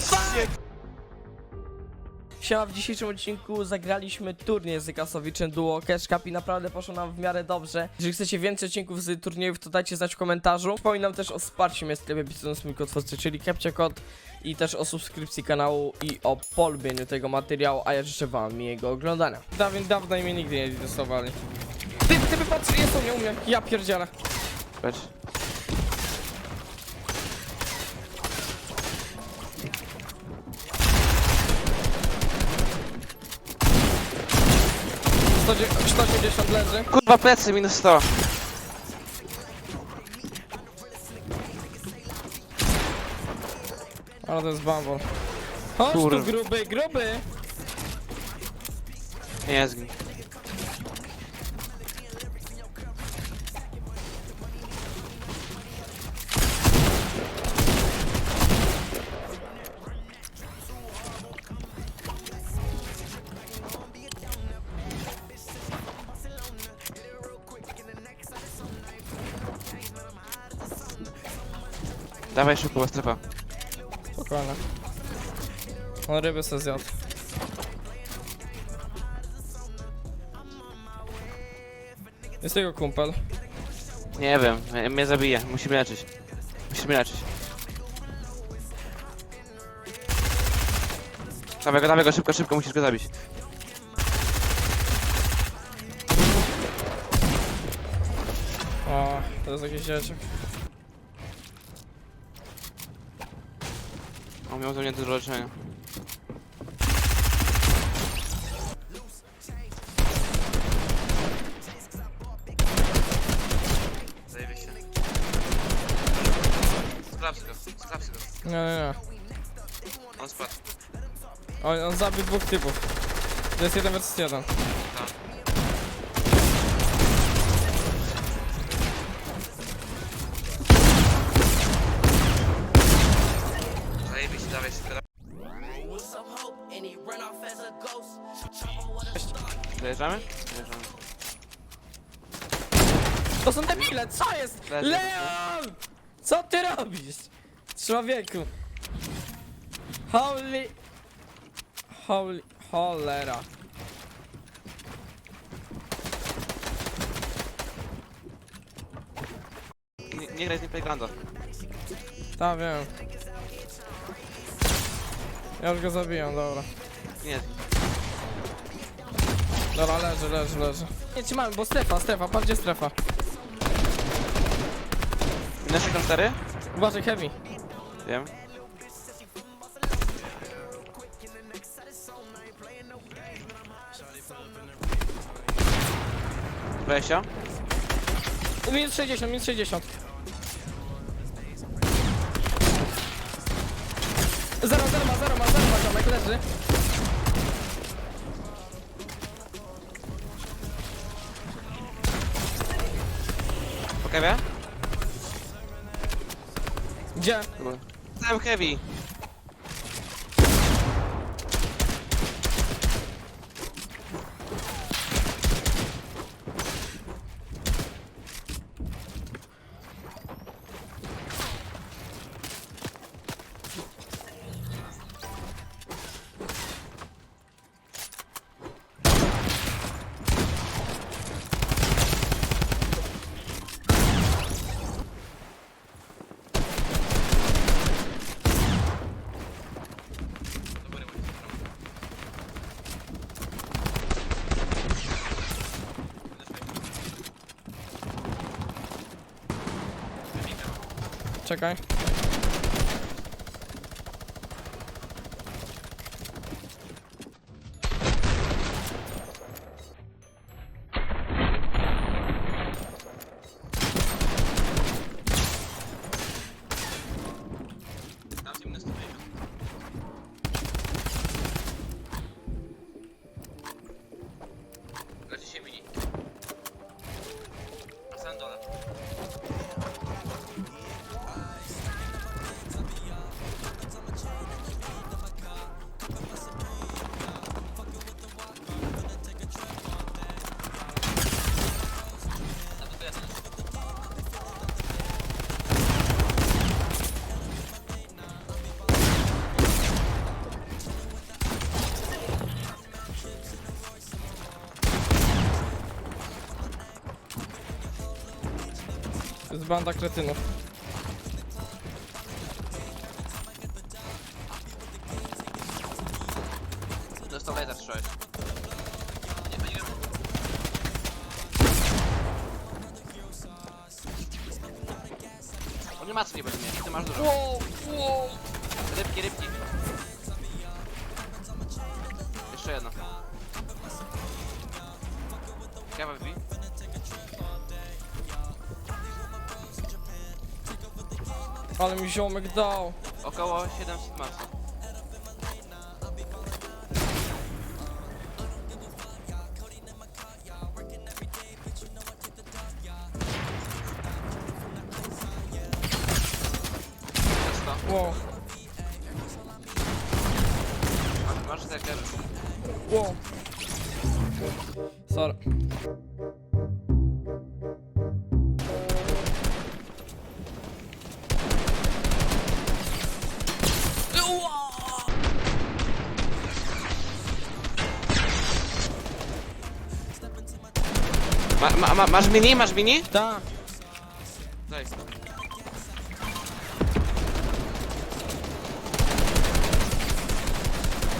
Fuck? Siema, w dzisiejszym odcinku zagraliśmy turniej z Kasowiczem Duo Cash Cup i naprawdę poszło nam w miarę dobrze. Jeżeli chcecie więcej odcinków z turniejów, to dajcie znać w komentarzu. Przypominam też o wsparciu mnie w sklepie pisząc mój kod czyli Kepcie Kod i też o subskrypcji kanału i o polubieniu tego materiału, a ja życzę wam miłego oglądania. Dawien dawno i mnie nigdy nie dosłowali. Ty, ty wypatrz, jest u mnie, u mnie, ja pierdzielę. Patrz. 180 leży. Kurwa plecy minus 100. Ale to jest bambol. Chodź tu Kurwa. gruby, gruby! Nie zgin. Dawaj szybko, strefa. Spokojnie. On ryby se zjadł. Jest jego kumpel. Nie wiem, mnie- mnie zabije. Musimy leczyć. Musimy leczyć. Dawaj go, dawaj go, szybko, szybko, musisz go zabić. O, to jest jakiś dzieciak. On miał ze mnie dużo leczenia. Zajebiście. Sklapsy go, sklapsy go. Nie, nie, nie. On spadł. On, on zabił dwóch typów. To jest jeden versus jeden. Zajebiście, Dojeżdżamy? Dojeżdżamy. To są debile, co jest? Leży. Leon! Co ty robisz? Człowieku. Holy... Holy... Cholera. Nie, nie graj z nim playgrounda. Tak, wiem. Ja już go zabijam, dobra. Nie, Dobra, leży, leży, leży. Nie trzymamy, bo strefa, strefa, patrz gdzie strefa. minus 64? Uważaj, heavy. Wiem. Wejścia? Minus 60, minus 60. Zero, zero ma, zero ma, zero ma, ziomek, leży. Kewie? Gdzie? Tam heavy. Czekaj. Banda kretynów. Dostał laser 6. Nie, wiem. On nie ma co nie będzie mieć, ty masz dużo. Wow, wow. Rybki, rybki. Ale mi ziomek dał. Około 700 maxa. Sto. Wow, Masz- teker. wow. Sorry. Ma, ma, ma, masz mini? Masz mini? Tak. Daj.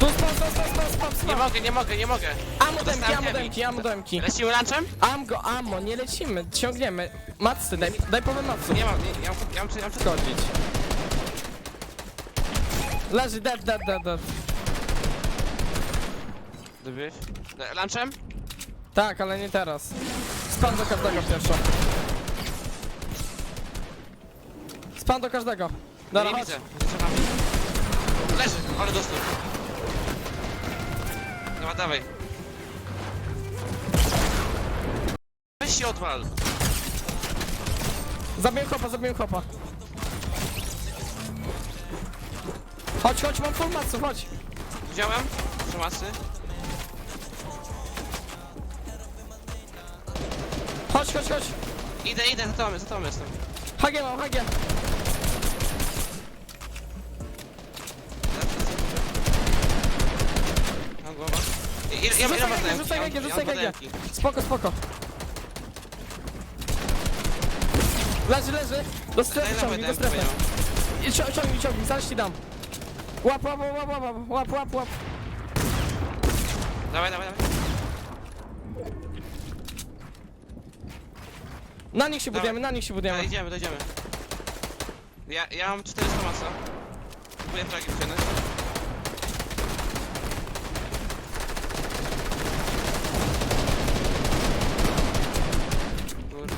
Tu spam, spam, spam, spam, spam, Nie spam. mogę, nie mogę, nie mogę. Amo demki, heavy. demki, amo demki. Lecimy lunchem? Am go, amo, nie lecimy, ciągniemy. Matsy, daj, daj powiem matsu. Nie mam, nie, ja mam, ja mam, ja mam Chodzić. Leży, dead, dead, dead, dead. Dobiłeś? Lunchem? Tak, ale nie teraz. Spam do każdego pierwszo. Spam do każdego. Dobra, nie chodź. widzę. Zaczynamy. Leży, ale dostał. Dobra, dawaj. Weź się odwal. Zabiję chopa, zabiję chopa. Chodź, chodź, mam full matsów, chodź. Widziałem? Trzy masy. Chodź, chodź, chodź. Idę, idę, za tobą, za tobą jestem. HG mam, HG. Mam głowa. I- ile, ile Rzucaj HG, demki? rzucaj Ja mam- HG, ja rzucaj mam HG. demki. Spoko, spoko. Leży, leży. Do strefy Daj ciągnij, do bo strefy. mam. I cio- Ciągnij, ciągnij, zaraz ci dam. Łap, łap, łap, łap, łap, łap, łap, łap. Dawaj, dawaj, dawaj. Na nich się Dawaj. budujemy, na nich się budujemy. idziemy, dojdziemy. Ja, ja mam 400 masa. Próbuję fragi wciągnąć. Kurde.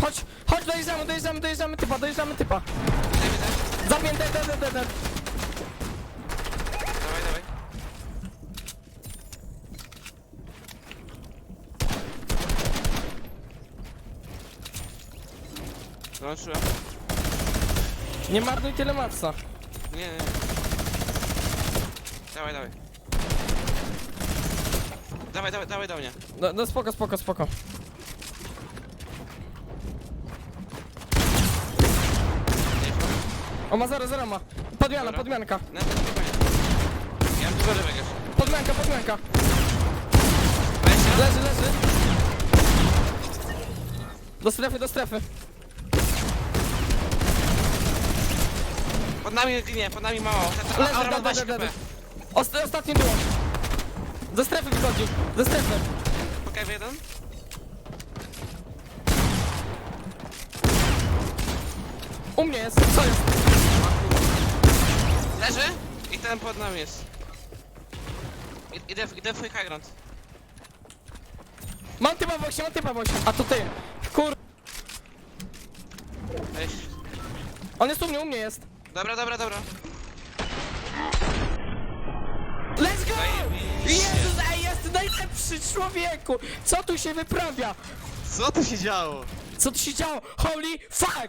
Chodź, chodź, dojeżdżamy, dojeżdżamy, dojeżdżamy typa, dojeżdżamy typa. Zamień, dead, dead, dead, dead. Dawaj, dawaj. Dołączyłem. Nie marnuj tyle matsa. Nie, nie. Dawaj, dawaj. Dawaj, dawaj, dawaj do mnie. No, no spoko, spoko, spoko. O, ma zero, zero ma. Podmiana, Dobra. podmianka. Na ten spokojnie. Ja mam dużo rybek jeszcze. Podmianka, podmianka. Weź. Leży, leży. Do strefy, do strefy. Pod nami, nie, pod nami mało. Ta- Leży, ta- Aura ma da, 20 da, da. HP. Osta ostatnie było. Do strefy wychodzi. Do strefy. Pokaj jeden. U mnie jest. Co jest? Ten pod nami jest. I- Idę, w- idę w twój high ground. Mam typa w mam typa w. A to ty. Kur... Weź. On jest u mnie, u mnie jest. Dobra, dobra, dobra. Let's go! Jezus, ej, jest najlepszy człowieku! Co tu się wyprawia? Co tu się działo? Co tu się działo? Holy fuck!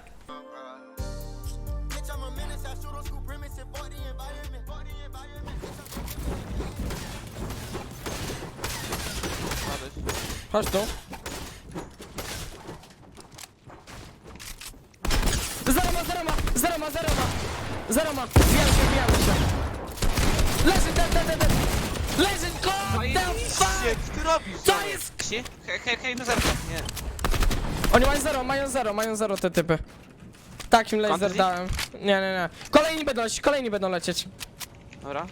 Chodź tu. Zero ma, zero ma, zero ma, zero ma. Zero ma. Wbijamy się, wbijamy się. Leży, dead, dead, dead, dead. Leży, the fuck! Co ty robisz? Co jest? Hej, hej, hej, hej, zerka. Nie. Oni mają zero, mają zero, mają zero te typy. Takim laser Fantasy? dałem. Nie, nie, nie. Kolejni będą lecieć, kolejni będą lecieć. Dobra.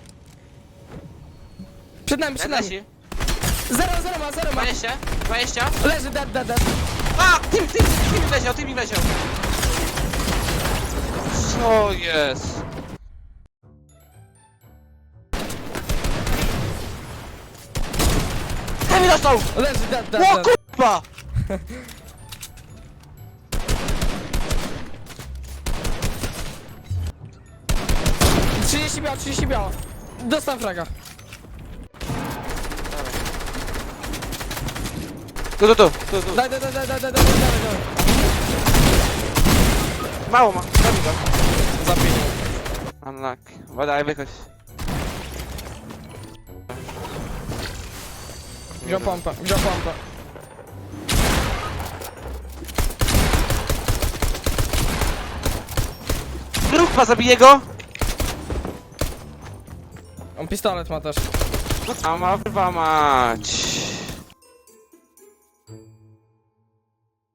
Przed nami, przed nami. leci? Zero, zero ma, zero ma. 20? 20? Leży, dead, dead, dead. A! Ty, ty, ty mi wleciał, ty mi wleciał. Co jest? Ty mi dostał! Leży, dead, dead, O dead. kurwa! Kurwa. 30 biała, 30 biała. Dostałem fraga. Tu, tu, tu, tu, tu. Daj, daj, daj, daj, daj, daj, daj, daj, daj. Mało ma, zabij go. Zabiję. Unlock. Badaj, wychodź. Wziął pompę, wziął pompę. Grupa zabije go! On pistolet ma też. A ma mać.